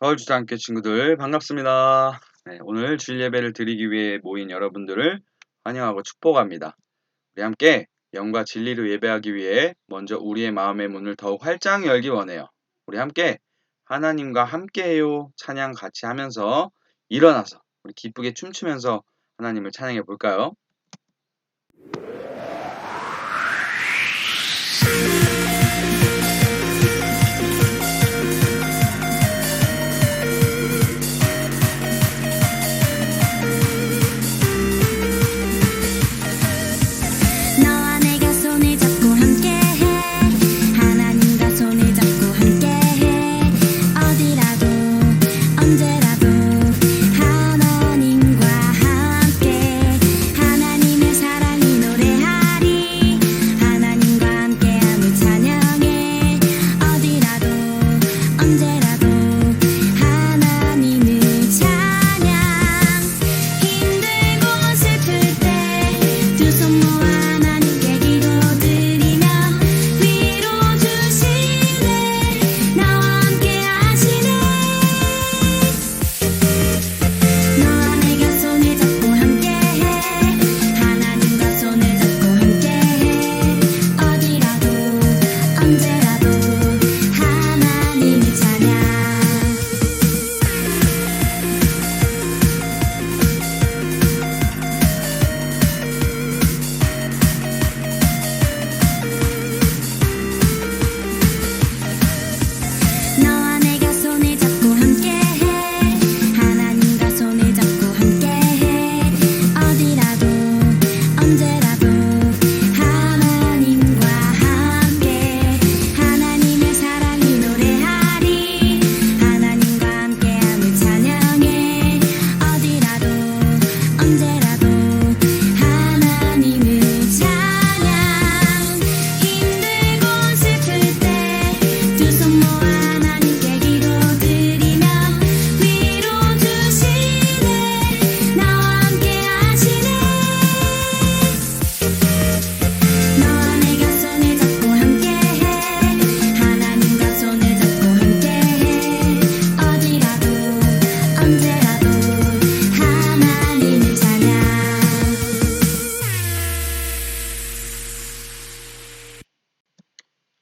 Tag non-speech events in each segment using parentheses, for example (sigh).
서울주상교 친구들 반갑습니다. 네, 오늘 주일 예배를 드리기 위해 모인 여러분들을 환영하고 축복합니다. 우리 함께 영과 진리로 예배하기 위해 먼저 우리의 마음의 문을 더욱 활짝 열기 원해요. 우리 함께 하나님과 함께해요 찬양 같이 하면서 일어나서 우리 기쁘게 춤추면서 하나님을 찬양해 볼까요?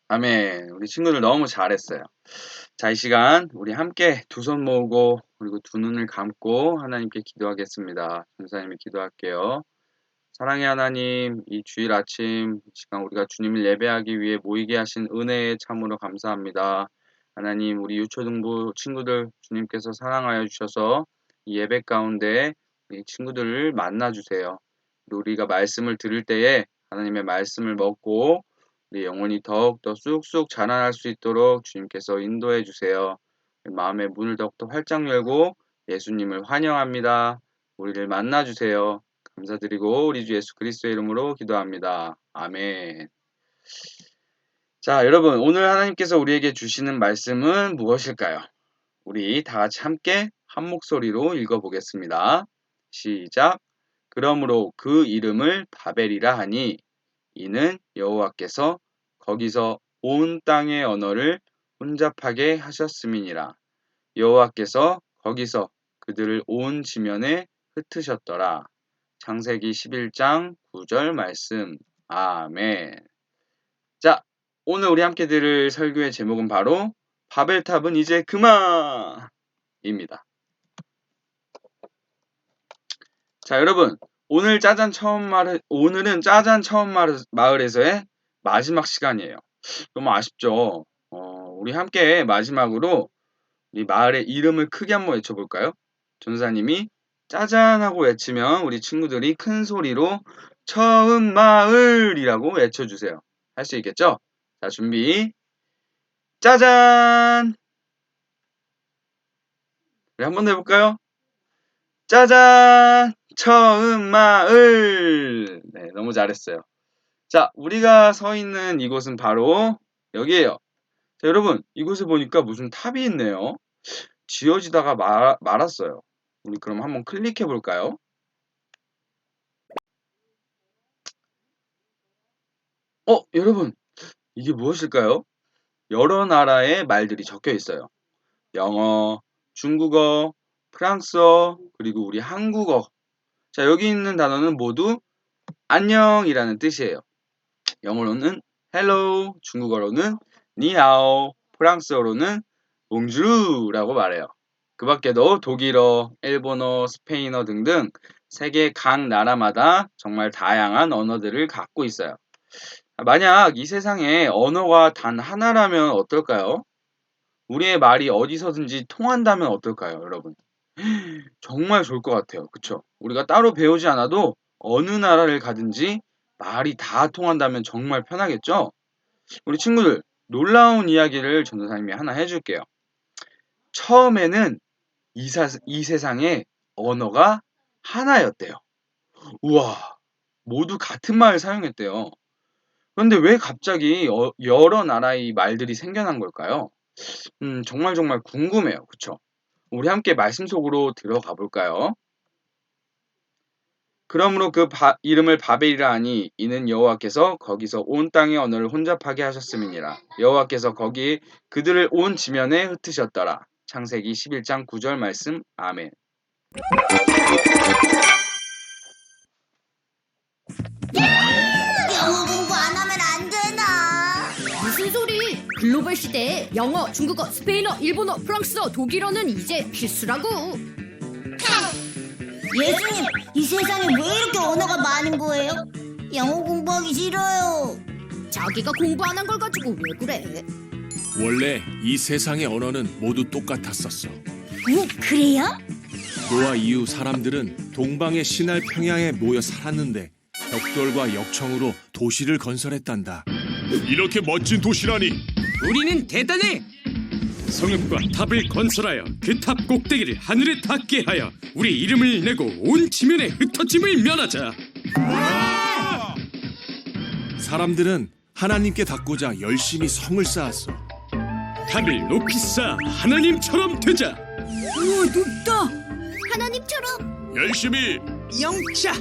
아멘. 우리 친구들 너무 잘했어요. 자, 이 시간 우리 함께 두 손 모으고 그리고 두 눈을 감고 하나님께 기도하겠습니다. 전사님이 기도할게요. 사랑의 하나님, 이 주일 아침 이 시간 우리가 주님을 예배하기 위해 모이게 하신 은혜에 참으로 감사합니다. 하나님, 우리 유초등부 친구들 주님께서 사랑하여 주셔서 이 예배 가운데 우리 친구들을 만나 주세요. 우리가 말씀을 들을 때에 하나님의 말씀을 먹고 우리 영혼이 더욱더 쑥쑥 자라날 수 있도록 주님께서 인도해 주세요. 마음의 문을 더욱더 활짝 열고 예수님을 환영합니다. 우리를 만나 주세요. 감사드리고 우리 주 예수 그리스도의 이름으로 기도합니다. 아멘. 자, 여러분, 오늘 하나님께서 우리에게 주시는 말씀은 무엇일까요? 우리 다 같이 함께 한 목소리로 읽어보겠습니다. 시작. 그러므로 그 이름을 바벨이라 하니 이는 여호와께서 거기서 온 땅의 언어를 혼잡하게 하셨음이니라. 여호와께서 거기서 그들을 온 지면에 흩으셨더라. 창세기 11장 9절 말씀. 아멘. 자, 오늘 우리 함께 들을 설교의 제목은 바로 바벨탑은 이제 그만입니다. 자, 여러분, 오늘 짜잔 처음 말 오늘은 짜잔 처음 말, 마을에서의 마지막 시간이에요. 너무 아쉽죠? 어, 우리 함께 마지막으로 이 마을의 이름을 크게 한번 외쳐볼까요? 전사님이 짜잔 하고 외치면 우리 친구들이 큰 소리로 처음 마을이라고 외쳐주세요. 할 수 있겠죠? 자, 준비. 짜잔! 우리 한 번 더 해볼까요? 짜잔! 처음 마을! 네, 너무 잘했어요. 자, 우리가 서 있는 이곳은 바로 여기에요. 자, 여러분, 이곳에 보니까 무슨 탑이 있네요. 지어지다가 말, 말았어요. 우리 그럼 한번 클릭해 볼까요? 어, 여러분, 이게 무엇일까요? 여러 나라의 말들이 적혀 있어요. 영어, 중국어, 프랑스어, 그리고 우리 한국어. 자, 여기 있는 단어는 모두 안녕이라는 뜻이에요. 영어로는 hello, 중국어로는 니하오, 프랑스어로는 봉주르라고 말해요. 그 밖에도 독일어, 일본어, 스페인어 등등 세계 각 나라마다 정말 다양한 언어들을 갖고 있어요. 만약 이 세상에 언어가 단 하나라면 어떨까요? 우리의 말이 어디서든지 통한다면 어떨까요, 여러분? (gasps) 정말 좋을 것 같아요. 그쵸? 우리가 따로 배우지 않아도 어느 나라를 가든지 말이 다 통한다면 정말 편하겠죠? 우리 친구들, 놀라운 이야기를 전도사님이 하나 해줄게요. 처음에는 이, 사, 이 세상에 언어가 하나였대요. 우와, 모두 같은 말을 사용했대요. 그런데 왜 갑자기 어- 여러 나라의 말들이 생겨난 걸까요? 음, 정말 정말 궁금해요. 그쵸? 우리 함께 말씀 속으로 들어가 볼까요? 그러므로 그 바- 이름을 바벨이라 하니 이는 여호와께서 거기서 온 땅의 언어를 혼잡하게 하셨음이니라. 여호와께서 거기 그들을 온 지면에 흩으셨더라. 창세기 11장 9절 말씀. 아멘. 영어 공부 안 하면 안 되나? 무슨 소리? 글로벌 시대에 영어, 중국어, 스페인어, 일본어, 프랑스어, 독일어는 이제 필수라고. 예수님, 이 세상에 왜 이렇게 언어가 많은 거예요? 영어 공부하기 싫어요. 자기가 공부 안 한 걸 가지고 왜 그래? 원래 이 세상의 언어는 모두 똑같았었어. 오, 그래요? 노아 이후 사람들은 동방의 신할 평양에 모여 살았는데 벽돌과 역청으로 도시를 건설했단다. 이렇게 멋진 도시라니! 우리는 대단해. 성읍과 탑을 건설하여 그 탑 꼭대기를 하늘에 닿게 하여 우리 이름을 내고 온 지면에 흩어짐을 면하자. 사람들은 하나님께 닿고자 열심히 성을 쌓았어. 탑을 높이 쌓아 하나님처럼 되자. 우와 높다. 하나님처럼. 열심히! 영차.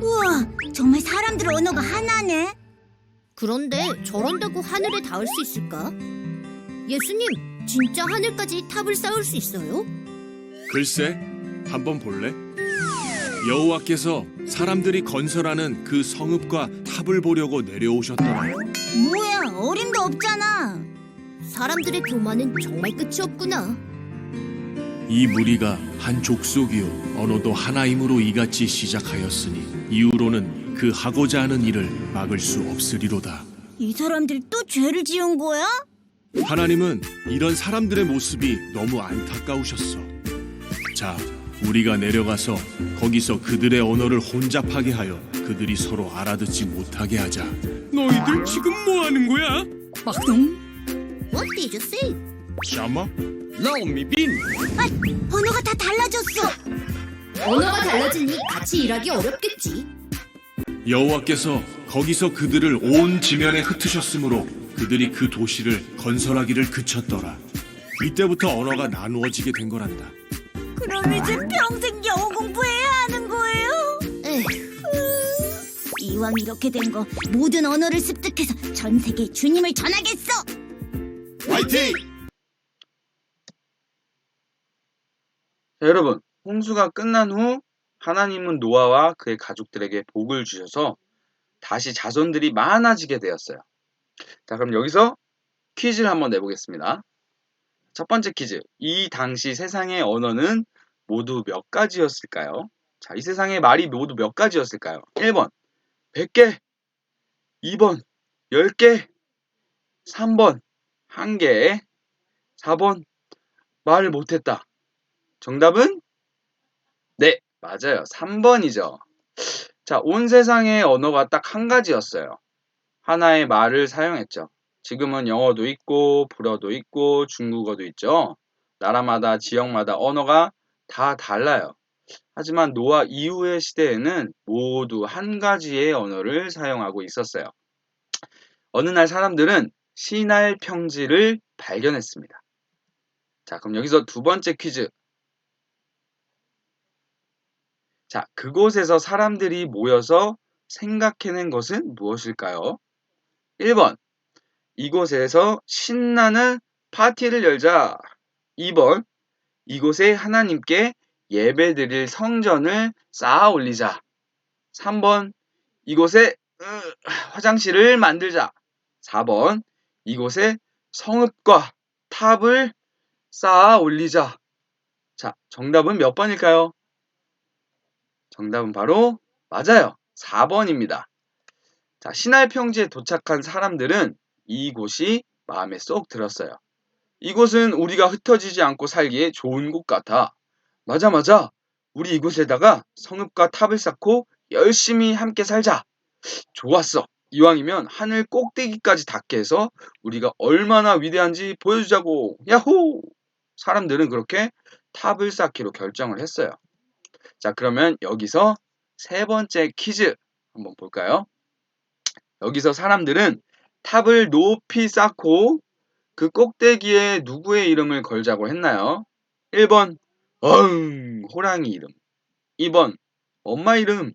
우와, 정말 사람들 언어가 하나네. 그런데 저런다고 하늘에 닿을 수 있을까? 예수님, 진짜 하늘까지 탑을 쌓을 수 있어요? 글쎄, 한번 볼래? 여호와께서 사람들이 건설하는 그 성읍과 탑을 보려고 내려오셨더라. 뭐야, 어림도 없잖아. 사람들의 교만은 정말 끝이 없구나. 이 무리가 한 족속이요 언어도 하나임으로 이같이 시작하였으니 이후로는 그 하고자 하는 일을 막을 수 없으리로다. 이 사람들 또 죄를 지은 거야? 하나님은 이런 사람들의 모습이 너무 안타까우셨어. 자, 우리가 내려가서 거기서 그들의 언어를 혼잡하게 하여 그들이 서로 알아듣지 못하게 하자. 너희들 지금 뭐 하는 거야? What did you say? 샤마? 나오미빈. 언어가 다 달라졌어. 언어가 달라지니 같이 일하기 어렵겠지. 여호와께서 거기서 그들을 온 지면에 흩으셨으므로 그들이 그 도시를 건설하기를 그쳤더라. 이때부터 언어가 나누어지게 된 거란다. 그럼 이제 평생 영어 공부해야 하는 거예요? 에휴, 이왕 이렇게 된 거 모든 언어를 습득해서 전 세계에 주님을 전하겠어. 화이팅! 자, 여러분, 홍수가 끝난 후 하나님은 노아와 그의 가족들에게 복을 주셔서 다시 자손들이 많아지게 되었어요. 자, 그럼 여기서 퀴즈를 한번 내보겠습니다. 첫 번째 퀴즈. 이 당시 세상의 언어는 모두 몇 가지였을까요? 자, 이 세상의 말이 모두 몇 가지였을까요? 1번, 100개. 2번, 10개. 3번, 1개. 4번, 말을 못했다. 정답은? 네, 맞아요. 3번이죠. 자, 온 세상의 언어가 딱 한 가지였어요. 하나의 말을 사용했죠. 지금은 영어도 있고, 불어도 있고, 중국어도 있죠. 나라마다, 지역마다 언어가 다 달라요. 하지만 노아 이후의 시대에는 모두 한 가지의 언어를 사용하고 있었어요. 어느 날 사람들은 신할 평지를 발견했습니다. 자, 그럼 여기서 두 번째 퀴즈. 자, 그곳에서 사람들이 모여서 생각해낸 것은 무엇일까요? 1번. 이곳에서 신나는 파티를 열자. 2번. 이곳에 하나님께 예배 드릴 성전을 쌓아 올리자. 3번 이곳에 으, 화장실을 만들자. 4번 이곳에 성읍과 탑을 쌓아 올리자. 자, 정답은 몇 번일까요? 정답은 바로 맞아요. 4번입니다. 자, 신할 평지에 도착한 사람들은 이곳이 마음에 쏙 들었어요. 이곳은 우리가 흩어지지 않고 살기에 좋은 곳 같아. 맞아, 맞아. 우리 이곳에다가 성읍과 탑을 쌓고 열심히 함께 살자. 좋았어. 이왕이면 하늘 꼭대기까지 닿게 해서 우리가 얼마나 위대한지 보여주자고. 야호! 사람들은 그렇게 탑을 쌓기로 결정을 했어요. 자, 그러면 여기서 세 번째 퀴즈 한번 볼까요? 여기서 사람들은 탑을 높이 쌓고 그 꼭대기에 누구의 이름을 걸자고 했나요? 1번, 어흥, 호랑이 이름. 2번, 엄마 이름.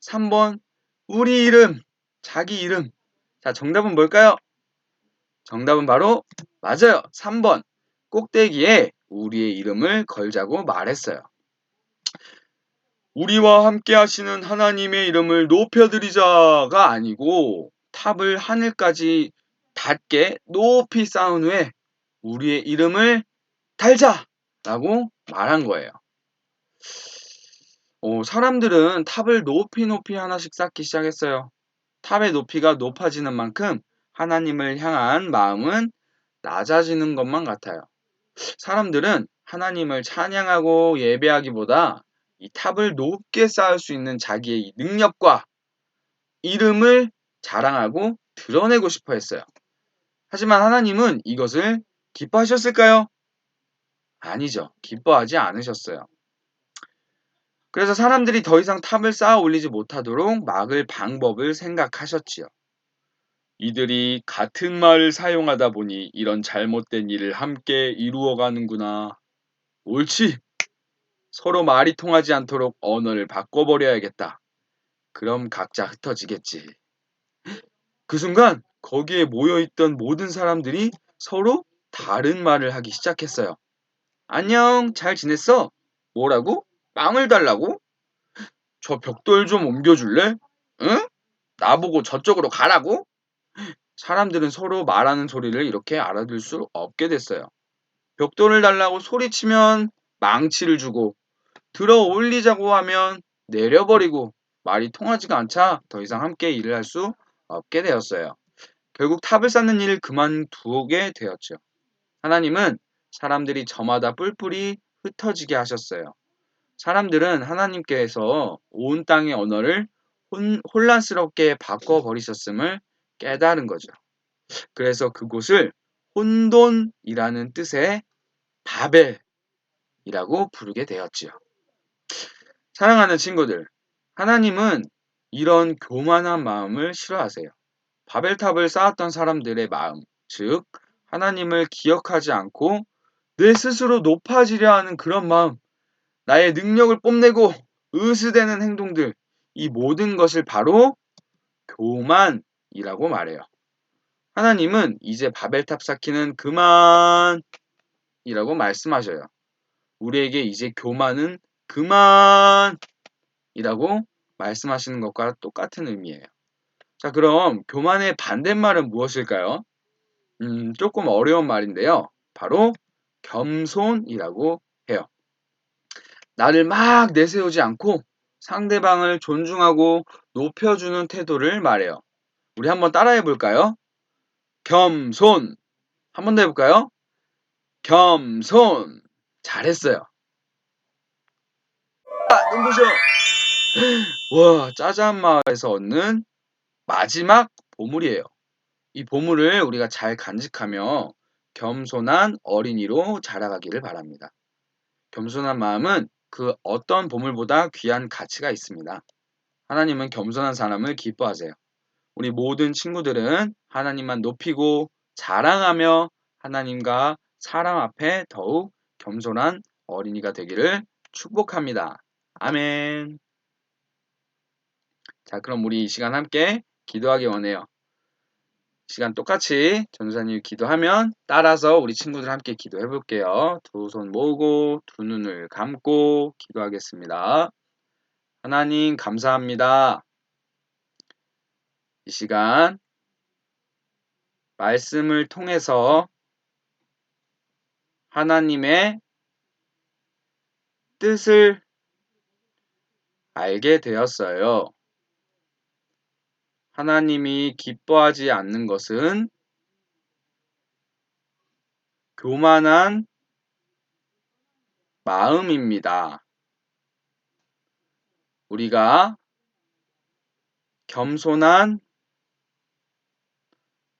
3번, 우리 이름, 자기 이름. 자, 정답은 뭘까요? 정답은 바로, 맞아요. 3번. 꼭대기에 우리의 이름을 걸자고 말했어요. 우리와 함께 하시는 하나님의 이름을 높여드리자가 아니고 탑을 하늘까지 닿게 높이 쌓은 후에 우리의 이름을 달자 라고 말한 거예요. 어, 사람들은 탑을 높이 높이 하나씩 쌓기 시작했어요. 탑의 높이가 높아지는 만큼 하나님을 향한 마음은 낮아지는 것만 같아요. 사람들은 하나님을 찬양하고 예배하기보다 이 탑을 높게 쌓을 수 있는 자기의 이 능력과 이름을 자랑하고 드러내고 싶어 했어요. 하지만 하나님은 이것을 기뻐하셨을까요? 아니죠. 기뻐하지 않으셨어요. 그래서 사람들이 더 이상 탑을 쌓아 올리지 못하도록 막을 방법을 생각하셨지요. 이들이 같은 말을 사용하다 보니 이런 잘못된 일을 함께 이루어가는구나. 옳지. 서로 말이 통하지 않도록 언어를 바꿔버려야겠다. 그럼 각자 흩어지겠지. 그 순간 거기에 모여있던 모든 사람들이 서로 다른 말을 하기 시작했어요. 안녕, 잘 지냈어? 뭐라고? 빵을 달라고? 저 벽돌 좀 옮겨줄래? 응? 나보고 저쪽으로 가라고? 사람들은 서로 말하는 소리를 이렇게 알아들 수 없게 됐어요. 벽돌을 달라고 소리치면 망치를 주고 들어 올리자고 하면 내려버리고 말이 통하지가 않자 더 이상 함께 일을 할 수 없게 되었어요. 결국 탑을 쌓는 일을 그만두게 되었죠. 하나님은 사람들이 저마다 뿔뿔이 흩어지게 하셨어요. 사람들은 하나님께서 온 땅의 언어를 혼, 혼란스럽게 바꿔버리셨음을 깨달은 거죠. 그래서 그곳을 혼돈이라는 뜻의 바벨이라고 부르게 되었지요. 사랑하는 친구들, 하나님은 이런 교만한 마음을 싫어하세요. 바벨탑을 쌓았던 사람들의 마음, 즉 하나님을 기억하지 않고 내 스스로 높아지려 하는 그런 마음, 나의 능력을 뽐내고 으스대는 행동들, 이 모든 것을 바로 교만이라고 말해요. 하나님은 이제 바벨탑 쌓기는 그만이라고 말씀하셔요. 우리에게 이제 교만은 그만이라고 말씀하시는 것과 똑같은 의미예요. 자, 그럼 교만의 반대말은 무엇일까요? 음, 조금 어려운 말인데요. 바로 겸손이라고 해요. 나를 막 내세우지 않고 상대방을 존중하고 높여주는 태도를 말해요. 우리 한번 따라해 볼까요? 겸손. 한번 더 해볼까요? 겸손. 잘했어요. 아, 눈부셔. 와, 짜잔마을에서 얻는 마지막 보물이에요. 이 보물을 우리가 잘 간직하며 겸손한 어린이로 자라가기를 바랍니다. 겸손한 마음은 그 어떤 보물보다 귀한 가치가 있습니다. 하나님은 겸손한 사람을 기뻐하세요. 우리 모든 친구들은 하나님만 높이고 자랑하며 하나님과 사람 앞에 더욱 겸손한 어린이가 되기를 축복합니다. 아멘. 자, 그럼 우리 이 시간 함께 기도하기 원해요. 시간 똑같이 전도사님이 기도하면 따라서 우리 친구들 함께 기도해 볼게요. 두 손 모으고 두 눈을 감고 기도하겠습니다. 하나님 감사합니다. 이 시간 말씀을 통해서 하나님의 뜻을 알게 되었어요. 하나님이 기뻐하지 않는 것은 교만한 마음입니다. 우리가 겸손한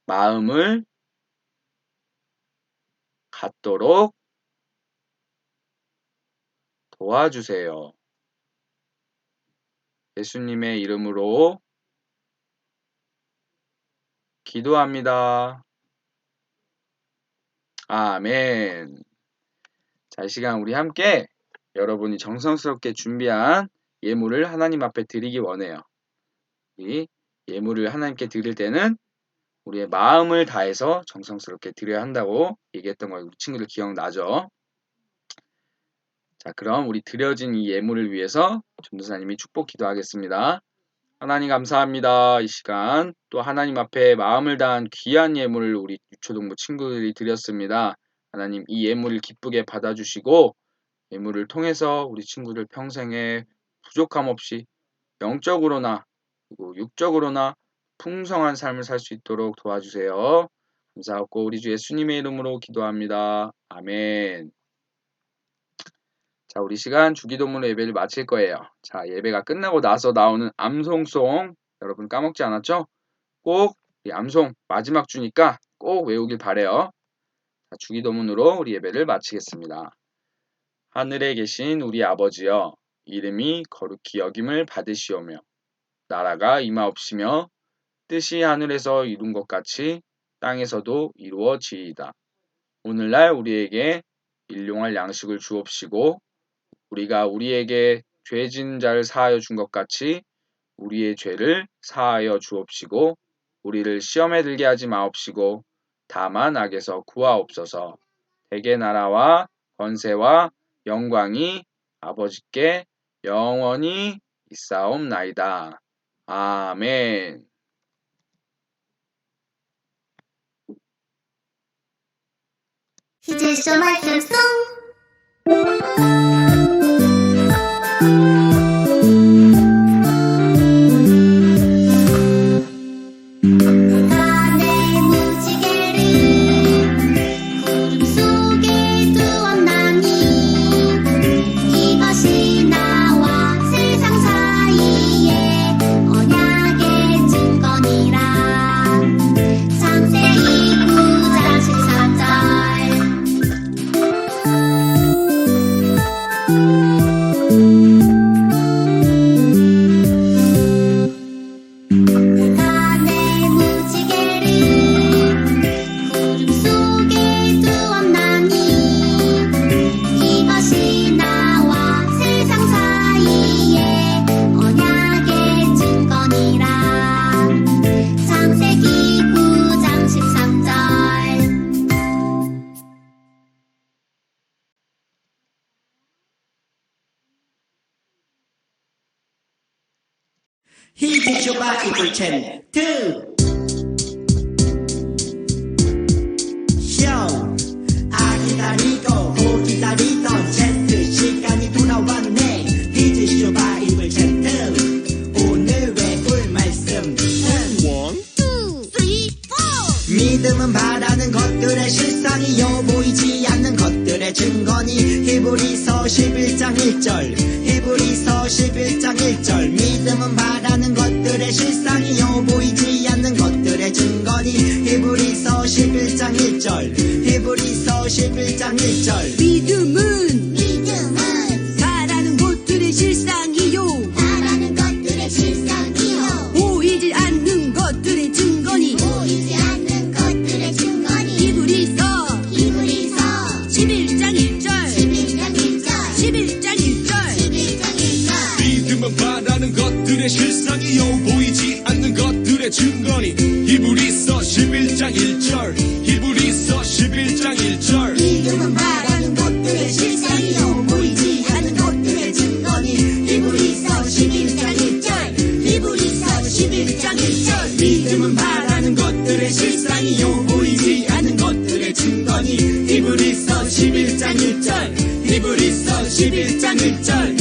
마음을 갖도록 도와주세요. 예수님의 이름으로 기도합니다. 아멘. 자, 이 시간 우리 함께 여러분이 정성스럽게 준비한 예물을 하나님 앞에 드리기 원해요. 이 예물을 하나님께 드릴 때는 우리의 마음을 다해서 정성스럽게 드려야 한다고 얘기했던 거 우리 친구들 기억나죠? 자, 그럼 우리 드려진 이 예물을 위해서 전도사님이 축복 기도하겠습니다. 하나님 감사합니다. 이 시간 또 하나님 앞에 마음을 다한 귀한 예물을 우리 유초동부 친구들이 드렸습니다. 하나님 이 예물을 기쁘게 받아주시고 예물을 통해서 우리 친구들 평생에 부족함 없이 영적으로나 그리고 육적으로나 풍성한 삶을 살 수 있도록 도와주세요. 감사하고 우리 주 예수님의 이름으로 기도합니다. 아멘. 자, 우리 시간 주기도문으로 예배를 마칠 거예요. 자, 예배가 끝나고 나서 나오는 암송송 여러분 까먹지 않았죠? 꼭이 암송 마지막 주니까 꼭 외우길 바래요. 자, 주기도문으로 우리 예배를 마치겠습니다. 하늘에 계신 우리 아버지여 이름이 거룩히 여김을 받으시오며 나라가 임하옵시며 뜻이 하늘에서 이룬 것 같이 땅에서도 이루어지이다. 오늘날 우리에게 일용할 양식을 주옵시고 우리가 우리에게 죄진 자를 사하여 준 것 같이 우리의 죄를 사하여 주옵시고 우리를 시험에 들게 하지 마옵시고 다만 악에서 구하옵소서. 대개 나라와 권세와 영광이 아버지께 영원히 있사옵나이다. 아멘. 희재쇼 말씀 송 히트쇼바 이불 chen 2 쇼! 아 기다리고 고 기다리던 젠트 시간이 돌아왔네. 히트쇼바 이불 chen 2 오늘의 꿀 말씀은 믿음은 바라는 것들의 실상이요 보이지 않는 것들의 증거니. 히브리서 11장 1절. 히브리서 11장 1절. 믿음은 바라는 것들의 실상 11장 1절. 히브리서 11장 1절 time.